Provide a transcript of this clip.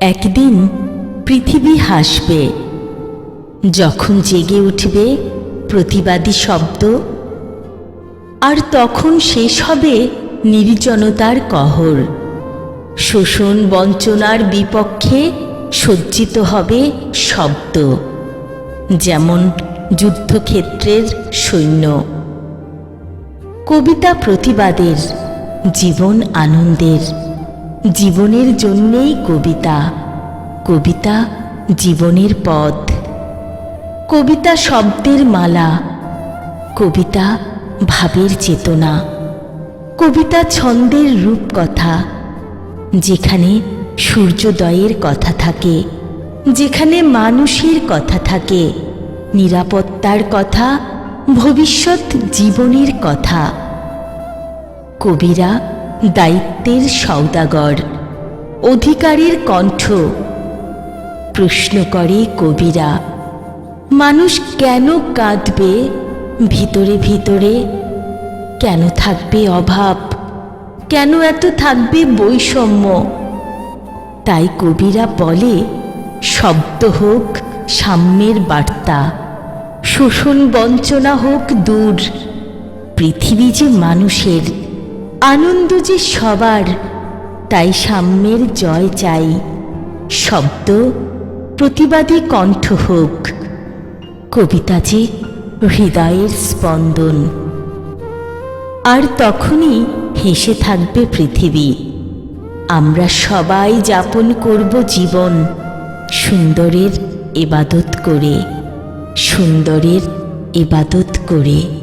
একদিন পৃথিবী হাসবে। যখন জেগে উঠবে প্রতিবাদী শব্দ, আর তখন শেষ হবে নির্জনতার কহর। শোষণ বঞ্চনার বিপক্ষে সজ্জিত হবে শব্দ, যেমন যুদ্ধক্ষেত্রের সৈন্য। কবিতা প্রতিবাদের, জীবন আনন্দের। জীবনের জন্যেই কবিতা। কবিতা জীবনের পথ। কবিতা শব্দের মালা। কবিতা ভাবের চেতনা। কবিতা ছন্দের রূপকথা। যেখানে সূর্যোদয়ের কথা থাকে। যেখানে মানুষের কথা থাকে। নিরাপত্তার কথা, ভবিষ্যৎ জীবনের কথা। কবিরা দায়িত্বের সৌদাগর অধিকারের কণ্ঠ। প্রশ্ন করে কবিরা, মানুষ কেন কাঁদবে? ভিতরে ভিতরে কেন থাকবে অভাব? কেন এত থাকবে বৈষম্য? তাই কবিরা বলে, শব্দ হোক, সাম্যের বার্তা। শোষণ বঞ্চনা হোক দূর। পৃথিবী যে মানুষের আনন্দ যে সবার, তাই সাম্যের জয় চাই। শব্দ প্রতিবাদী কণ্ঠ হোক, কবিতা যে হৃদয়ের স্পন্দন। আর তখনই হেসে থাকবে পৃথিবী। আমরা সবাই যাপন করব জীবন সুন্দরের এবাদত করে, সুন্দরের এবাদত করে।